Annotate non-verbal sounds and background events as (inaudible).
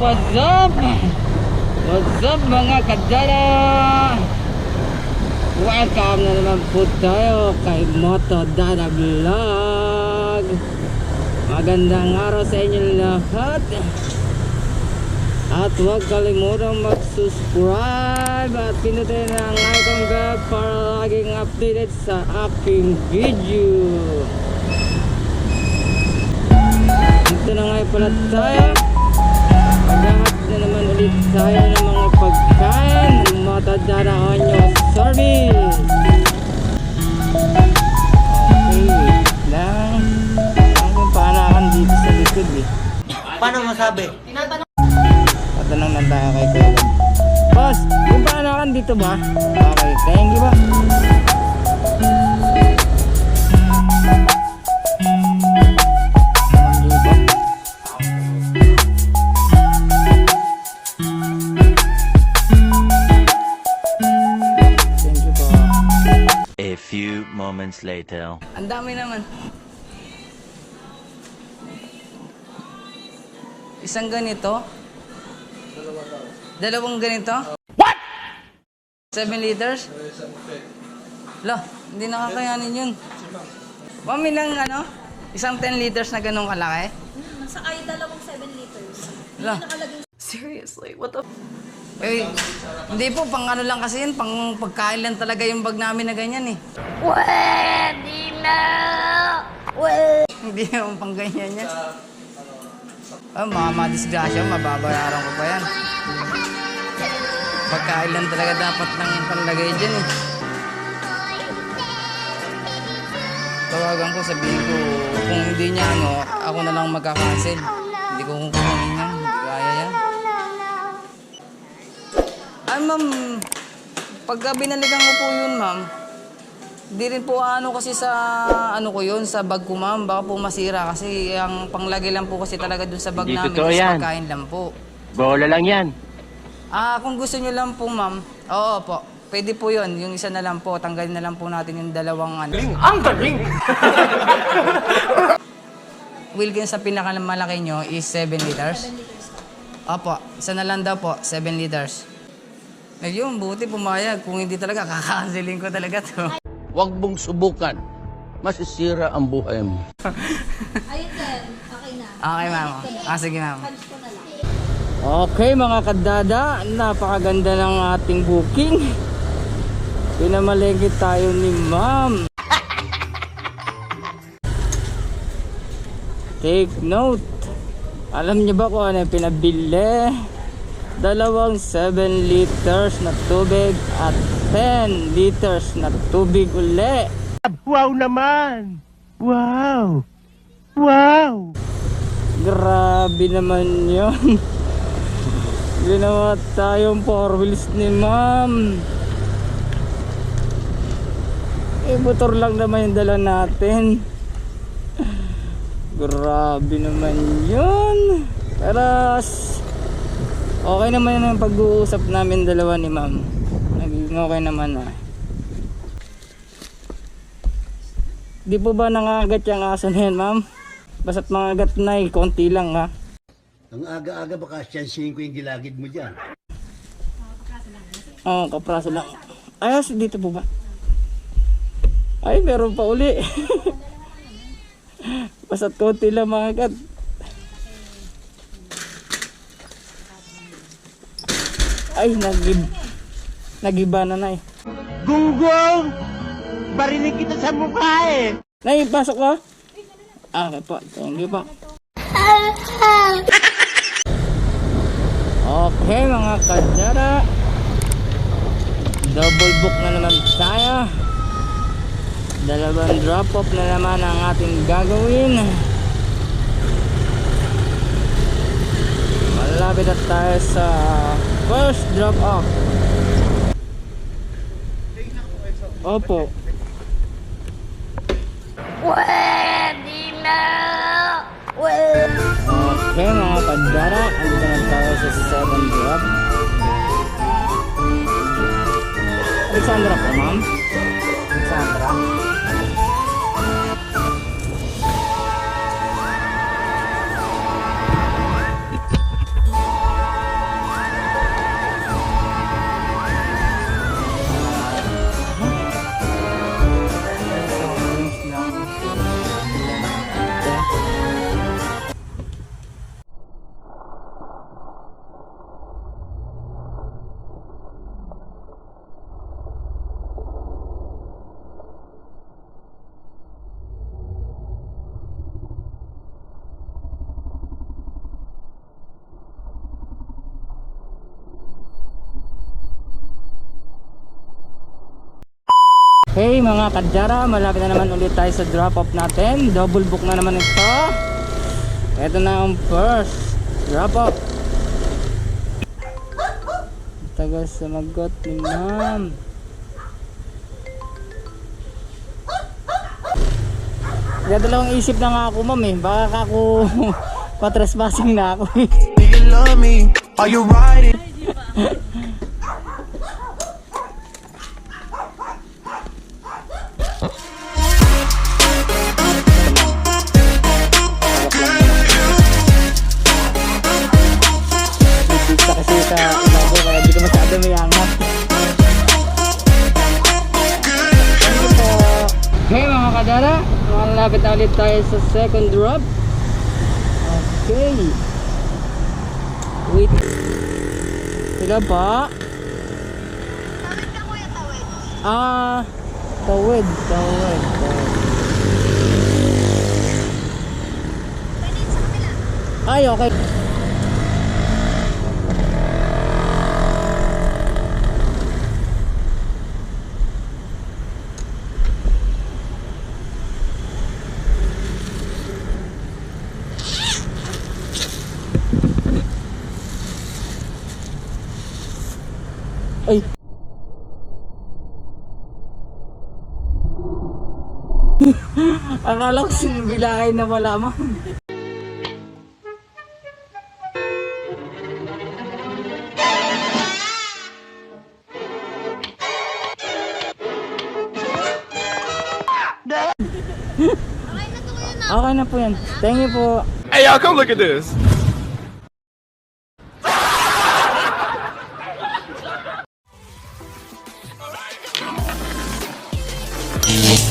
What's up? What's up mga kadala? Welcome na naman po tayo kay Moto Dada Vlog. Magandang araw sa inyo lahat. At huwag kalimutang mag-subscribe at pinutin ang icon bell para laging updated sa aking video. Dito na nga pala tayo. Tayo ng mga pagkain. Matadara nyo service. Okay, wait lang. Ang paanakan dito sa likod eh. Paano masabi? Patanong lang tayo kay Kuya. Boss, yung paanakan dito ba? Okay, thank you ba? Moments later. Ang dami naman. Isang ganito? Dalawang ganito? What? 7 liters? Lo, hindi nakakayanin yun. Mami ng ano? Isang 10 liters na ganong kalaki? Sa ay dalawang 7 liters. Lo. Nakalagay Seriously, what the Eh, hindi po, pang ano lang kasi yun, pang pagkain lang talaga yung bag namin na ganyan eh. (laughs) Hindi naman pang ganyan yan. Ah, mga madisgrasya, mababayaran ko pa yan. Pagkain lang talaga dapat ng panlagay dyan eh. Tawagan ko, sabihin ko, kung hindi niya ano, ako na lang magkakancel. Hindi ko kukunin Ay ma'am, pagka binalikan ko po yun ma'am, di rin po ano kasi sa ano ko yun, sa bag ko ma'am, baka po masira kasi ang panglagay lang po kasi talaga dun sa bag Hindi namin totoo yan. pagkain lang po. Bola lang yan. Ah, kung gusto nyo lang po ma'am, oo po, pwede po yun, yung isa na lang po, tanggalin na lang po natin yung dalawang ano. Ang galing! (laughs) Wilkins sa pinakamalaki nyo is 7 liters? 7 liters. Opo, isa na lang daw po, 7 liters. Ayun, buti pumayag. Kung hindi talaga, kakakansilin ko talaga to. Huwag mong subukan. Masisira ang buhay mo. Ayun din. Okay na. Okay, ma'am. Ah, sige, ma'am. Okay, mga kadada. Napakaganda ng ating booking. Pinamalengke tayo ni ma'am. Take note. Alam niyo ba kung ano yung pinabili? Dalawang 7 liters na tubig at 10 liters na tubig uli. Wow naman! Wow! Wow! Grabe naman yun. (laughs) Ginawa tayong four wheels ni ma'am. Eh, motor lang naman yung dala natin. (laughs) Grabe naman yun. Pero, okay naman ang pag-uusap namin dalawa ni ma'am. Naging okay naman ah. Di po ba nangagat yung aso na yan, ma'am? Basta't mangagat na eh, konti lang ha. Ang aga-aga baka siyansihin ko yung gilagid mo dyan. Oo, oh, kapraso lang. Ayos, dito po ba? Ay, meron pa uli. (laughs) Basta't konti lang mangagat. Ay, nagib... Nagiba na na eh. Gunggong! Barinig kita sa mukha eh! Nay, pasok ko. Ah, po. Thank you po. Okay, mga kadyara. Double book na naman tayo. Dalawang drop off na naman ang ating gagawin. Malapit na tayo sa first drop off. Opo. Okay mga pandara, andito na tayo sa 7 drop. Alexandra po ma'am? Hey mga kadyara, malapit na naman ulit tayo sa drop off natin. Double book na naman ito. Ito na ang first drop off. Tagal sumagot ni ma'am. Dadalawang isip na nga ako ma'am eh. Baka ako (laughs) patrespassing na ako eh. Do you love me? Are you riding? Masyado may angat. Hey mga kadara, malapit na ulit tayo sa second drop. Okay. Wait. Sila tawid. Ah, tawid, tawid, tawid. Ay, okay. Ay. (laughs) Akala ko sinibilahin na wala mo. (laughs) Okay na po yan. Thank you po. Hey, y'all, come look at this. Thank.